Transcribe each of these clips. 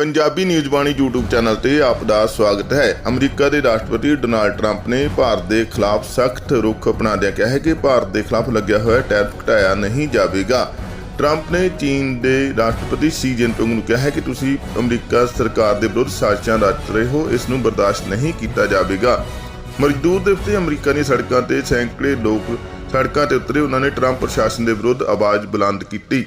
Punjabi news Bani YouTube channel ਤੇ ਆਪ ਦਾ ਸਵਾਗਤ ਹੈ। ਅਮਰੀਕਾ ਦੇ ਰਾਸ਼ਟਰਪਤੀ ਡੋਨਾਲਡ ਟਰੰਪ ਨੇ ਭਾਰਤ ਦੇ ਖਿਲਾਫ ਸਖਤ ਰੁਖ ਅਪਣਾਉਂਦਿਆਂ ਕਿਹਾ ਹੈ ਕਿ ਭਾਰਤ ਦੇ ਖਿਲਾਫ ਲੱਗਿਆ ਹੋਇਆ ਟੈਰਿਫ ਘਟਾਇਆ ਨਹੀਂ ਜਾਵੇਗਾ। ਟਰੰਪ ਨੇ ਚੀਨ ਦੇ ਰਾਸ਼ਟਰਪਤੀ ਸ਼ੀ ਜਿਨਪਿੰਗ ਨੂੰ ਕਿਹਾ ਹੈ ਕਿ ਤੁਸੀਂ ਅਮਰੀਕਾ ਸਰਕਾਰ ਦੇ ਵਿਰੁੱਧ ਸਾਜ਼ਿਸ਼ਾਂ ਰਚ ਰਹੇ ਹੋ, ਇਸ ਨੂੰ ਬਰਦਾਸ਼ਤ ਨਹੀਂ ਕੀਤਾ ਜਾਵੇਗਾ। ਮਜ਼ਦੂਰ ਦਿਵਸ ਤੇ ਅਮਰੀਕਾ ਦੀਆਂ ਸੜਕਾਂ ਤੇ ਸੈਂਕੜੇ ਲੋਕ ਸੜਕਾਂ ਤੇ ਉਤਰੇ, ਉਹਨਾਂ ਨੇ ਟਰੰਪ ਪ੍ਰਸ਼ਾਸਨ ਦੇ ਵਿਰੁੱਧ ਆਵਾਜ਼ ਬੁਲੰਦ ਕੀਤੀ।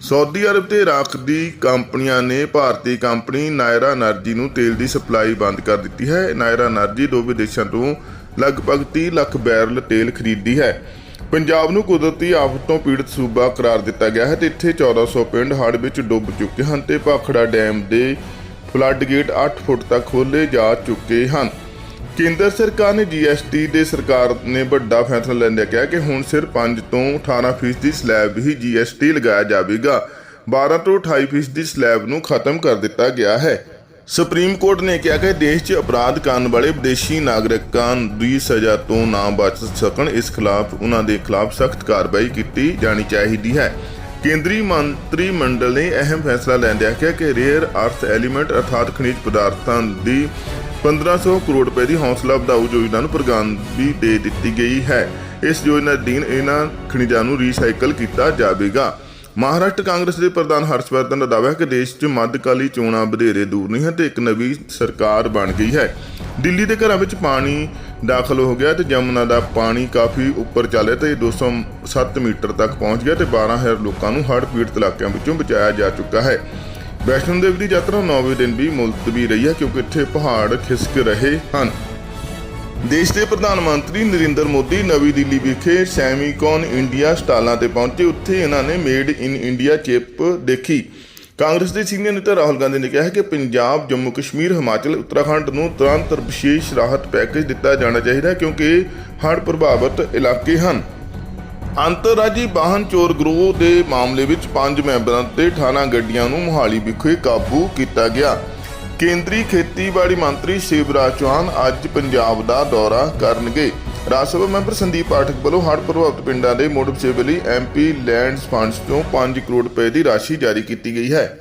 ਸਾਊਦੀ ਅਰਬ ਤੇ ਇਰਾਕ ਦੀ ਕੰਪਨੀਆਂ ਨੇ ਭਾਰਤੀ ਕੰਪਨੀ ਨਾਇਰਾ એનર્ਜੀ ਨੂੰ ਤੇਲ ਦੀ ਸਪਲਾਈ ਬੰਦ ਕਰ ਦਿੱਤੀ ਹੈ। ਨਾਇਰਾ એનર્ਜੀ ਦੋ ਵਿਦੇਸ਼ਾਂ ਤੋਂ ਲਗਭਗ 30 ਲੱਖ ਬੈਰਲ ਤੇਲ ਖਰੀਦੀ ਹੈ। ਪੰਜਾਬ ਨੂੰ ਕੁਦਰਤੀ ਆਫਤ ਤੋਂ ਪੀੜਤ ਸੂਬਾ ਕਰਾਰ ਦਿੱਤਾ ਗਿਆ ਹੈ ਤੇ ਇੱਥੇ 1400 ਪਿੰਡ ਹੜ੍ਹ ਵਿੱਚ ਡੁੱਬ ਚੁੱਕੇ ਹਨ ਤੇ ਭਾਖੜਾ ਡੈਮ ਦੇ ਫਲੱਡ ਗੇਟ 8 ਫੁੱਟ ਤੱਕ ਖੋਲੇ ਜਾ ਚੁੱਕੇ ਹਨ। ਕੇਂਦਰ ਸਰਕਾਰ ਨੇ ਜੀਐਸਟੀ ਦੇ ਸਰਕਾਰ ਨੇ ਵੱਡਾ ਫੈਸਲਾ ਲੈਂਦਿਆਂ ਕਿਹਾ ਕਿ ਹੁਣ ਸਿਰ 5 ਤੋਂ 18% ਦੀ ਸਲੈਬ ਹੀ ਜੀਐਸਟੀ ਲਗਾਇਆ ਜਾਵੇਗਾ। 12 ਤੋਂ 28% ਦੀ ਸਲੈਬ ਨੂੰ ਖਤਮ ਕਰ ਦਿੱਤਾ ਗਿਆ ਹੈ। ਸੁਪਰੀਮ ਕੋਰਟ ਨੇ ਕਿਹਾ ਕਿ ਦੇਸ਼ 'ਚ ਅਪਰਾਧ ਕਰਨ ਵਾਲੇ ਵਿਦੇਸ਼ੀ ਨਾਗਰਿਕਾਂ ਦੀ ਸਜ਼ਾ ਤੋਂ ਨਾ ਬਚ ਸਕਣ, ਇਸ ਖਿਲਾਫ ਉਹਨਾਂ ਦੇ ਖਿਲਾਫ ਸਖਤ ਕਾਰਵਾਈ ਕੀਤੀ ਜਾਣੀ ਚਾਹੀਦੀ ਹੈ। ਕੇਂਦਰੀ ਮੰਤਰੀ ਮੰਡਲ ਨੇ ਅਹਿਮ ਫੈਸਲਾ ਲੈਂਦਿਆਂ ਕਿਹਾ ਕਿ ਰੇਅਰ ਅਰਥ ਐਲੀਮੈਂਟ ਅਰਥਾਤ ਖਣਿਜ ਪਦਾਰਥਾਂ ਦੀ 1500 ਕਰੋੜ ਰੁਪਏ ਦੀ ਹੌਸਲਾ ਵਧਾਊ ਯੋਜਨਾ ਨੂੰ ਪ੍ਰਵਾਨਗੀ ਦੇ ਦਿੱਤੀ ਗਈ ਹੈ। ਇਸ ਯੋਜਨਾ ਅਧੀਨ ਇਹਨਾਂ ਖਣਿਜਾਂ ਨੂੰ ਰੀਸਾਈਕਲ ਕੀਤਾ ਜਾਵੇਗਾ। ਮਹਾਰਾਸ਼ਟਰ ਕਾਂਗਰਸ ਦੇ ਪ੍ਰਧਾਨ ਹਰਸ਼ਵਰਧਨ ਦਾ ਦਾਅਵਾ ਹੈ ਕਿ ਦੇਸ਼ 'ਚ ਮੱਧਕਾਲੀ ਚੋਣਾਂ ਵਧੇਰੇ ਦੂਰ ਨਹੀਂ ਹਨ ਤੇ ਇੱਕ ਨਵੀਂ ਸਰਕਾਰ ਬਣ ਗਈ ਹੈ। ਦਿੱਲੀ ਦੇ ਘਰਾਂ ਵਿੱਚ ਪਾਣੀ ਦਾਖਲ ਹੋ ਗਿਆ ਤੇ ਯਮੁਨਾ ਦਾ ਪਾਣੀ ਕਾਫੀ ਉੱਪਰ ਚੱਲ ਰਿਹਾ ਤੇ ਇਹ 207 ਮੀਟਰ ਤੱਕ ਪਹੁੰਚ ਗਿਆ ਤੇ 12000 ਲੋਕਾਂ ਨੂੰ ਹੜ੍ਹ ਪੀੜਤ ਇਲਾਕਿਆਂ ਵਿੱਚੋਂ ਬਚਾਇਆ ਜਾ ਚੁੱਕਾ ਹੈ। ਵੈਸ਼ਨੋ ਦੇਵੀ ਦੀ ਯਾਤਰਾ 9ਵੇਂ ਦਿਨ ਵੀ ਮੁਲਤਵੀ ਰਹੀ ਹੈ ਕਿਉਂਕਿ ਇੱਥੇ ਪਹਾੜ ਖਿਸਕ ਰਹੇ ਹਨ। ਦੇਸ਼ ਦੇ ਪ੍ਰਧਾਨ ਮੰਤਰੀ ਨਰਿੰਦਰ ਮੋਦੀ ਨਵੀਂ ਦਿੱਲੀ ਵਿਖੇ ਸੈਮੀਕੌਨ ਇੰਡੀਆ ਸਟਾਲਾਂ ਤੇ ਪਹੁੰਚੇ। ਉੱਥੇ ਇਹਨਾਂ ਨੇ ਮੇਡ ਇਨ ਇੰਡੀਆ ਚਿਪ ਦੇਖੀ। ਕਾਂਗਰਸ ਦੇ ਸੀਨੀਅਰ ਨੇਤਾ ਰਾਹੁਲ ਗਾਂਧੀ ਨੇ ਕਿਹਾ ਹੈ ਕਿ ਪੰਜਾਬ, ਜੰਮੂ ਕਸ਼ਮੀਰ, ਹਿਮਾਚਲ, ਉੱਤਰਾਖੰਡ ਨੂੰ ਤੁਰੰਤ ਵਿਸ਼ੇਸ਼ ਰਾਹਤ ਪੈਕੇਜ ਦਿੱਤਾ ਜਾਣਾ ਚਾਹੀਦਾ ਹੈ ਕਿਉਂਕਿ ਹੜ੍ਹ ਪ੍ਰਭਾਵਿਤ ਇਲਾਕੇ ਹਨ। ਅੰਤਰਰਾਜੀ ਵਾਹਨ ਚੋਰ ਗਰੋਹ ਦੇ ਮਾਮਲੇ ਵਿੱਚ ਪੰਜ ਮੈਂਬਰਾਂ ਤੇ 18 ਗੱਡੀਆਂ ਨੂੰ ਮੁਹਾਲੀ ਵਿਖੇ ਕਾਬੂ ਕੀਤਾ ਗਿਆ। ਕੇਂਦਰੀ ਖੇਤੀਬਾੜੀ ਮੰਤਰੀ ਸ਼ਿਵਰਾਜ ਚੌਹਾਨ ਅੱਜ ਪੰਜਾਬ ਦਾ ਦੌਰਾ ਕਰਨਗੇ। ਰਾਜ ਸਭਾ ਮੈਂਬਰ ਸੰਦੀਪ ਪਾਠਕ ਵੱਲੋਂ ਹੜ੍ਹ ਪ੍ਰਭਾਵਿਤ ਪਿੰਡਾਂ ਦੇ ਮੁਆਵਜ਼ੇ ਲਈ ਐਮਪੀ ਲੈਂਡਸ ਫੰਡਸ ਤੋਂ 5 ਕਰੋੜ ਰੁਪਏ ਦੀ ਰਾਸ਼ੀ ਜਾਰੀ ਕੀਤੀ ਗਈ ਹੈ।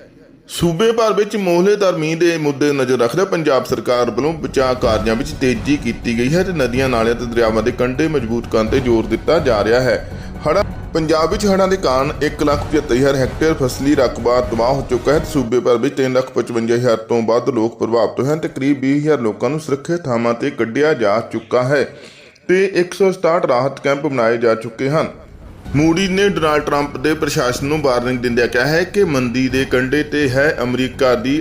ਸੂਬੇ ਭਰ ਵਿੱਚ ਮੋਹਲੇਦਾਰ ਮੀਂਹ ਦੇ ਮੁੱਦੇ ਨਜ਼ਰ ਰੱਖਦੇ ਪੰਜਾਬ ਸਰਕਾਰ ਵੱਲੋਂ ਬਚਾਅ ਕਾਰਜਾਂ ਵਿੱਚ ਤੇਜ਼ੀ ਕੀਤੀ ਗਈ ਹੈ ਤੇ ਨਦੀਆਂ, ਨਾਲਿਆਂ ਤੇ ਦਰਿਆਵਾਂ ਦੇ ਕੰਢੇ ਮਜ਼ਬੂਤ ਕਰਨ ਤੇ ਜ਼ੋਰ ਦਿੱਤਾ ਜਾ ਰਿਹਾ ਹੈ। ਹੜ੍ਹਾਂ ਪੰਜਾਬ ਵਿੱਚ ਹੜ੍ਹਾਂ ਦੇ ਕਾਰਨ 1,75,000 ਹੈਕਟੇਅਰ ਫਸਲੀ ਰਕਬਾ ਤਬਾਹ ਹੋ ਚੁੱਕਾ ਹੈ ਤੇ ਸੂਬੇ ਭਰ ਵਿੱਚ 3,55,000 ਤੋਂ ਵੱਧ ਲੋਕ ਪ੍ਰਭਾਵਿਤ ਹਨ ਤੇ ਕਰੀਬ 20,000 ਲੋਕਾਂ ਨੂੰ ਸੁਰੱਖਿਅਤ ਥਾਵਾਂ ਤੇ ਕੱਢਿਆ ਜਾ ਚੁੱਕਾ ਹੈ ਤੇ 167 ਰਾਹਤ ਕੈਂਪ ਬਣਾਏ ਜਾ ਚੁੱਕੇ ਹਨ। ਮੂਡੀ ਨੇ ਡੋਨਾਲਡ ਟਰੰਪ ਦੇ ਪ੍ਰਸ਼ਾਸਨ ਨੂੰ ਵਾਰਨਿੰਗ ਦਿੰਦਿਆਂ ਕਿਹਾ ਹੈ ਕਿ ਮੰਦੀ ਦੇ ਕੰਢੇ ਤੇ ਹੈ ਅਮਰੀਕਾ ਦੀ